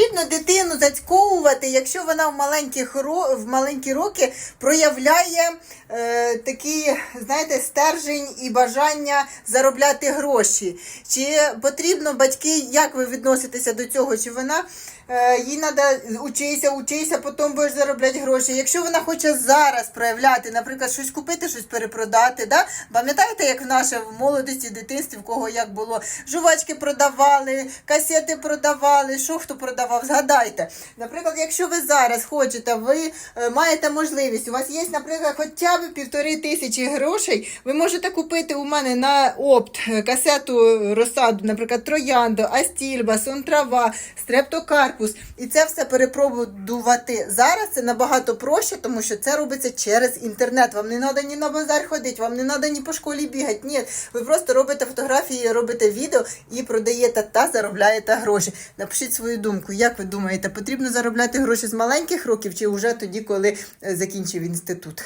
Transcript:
he потрібно дитину зацьковувати, якщо вона в маленьких в маленькі роки проявляє е, такий, знаєте, стержень і бажання заробляти гроші. Чи потрібно батьки, як ви відноситеся до цього? Чи вона е, їй треба учися, учися, потім будеш заробляти гроші. Якщо вона хоче зараз проявляти, наприклад, щось купити, щось перепродати, да? пам'ятаєте, як в наше в молодості, в дитинстві, в кого як було? Жувачки продавали, касети продавали, що хто продавав, згадайте. Наприклад, якщо ви зараз хочете, ви е, маєте можливість, у вас є, наприклад, хоча б півтори тисячі грошей, ви можете купити у мене на опт е, касету розсаду, наприклад, троянду, астільба, сонтрава, стрептокарпус. І це все перепробувати зараз. Це набагато проще, тому що це робиться через інтернет. Вам не треба ні на базар ходити, вам не треба ні по школі бігати. Ні, ви просто робите фотографії, робите відео і продаєте та заробляєте гроші. Напишіть свою думку. Як ви думаєте, потрібно заробляти гроші з маленьких років чи вже тоді, коли е, закінчив інститут?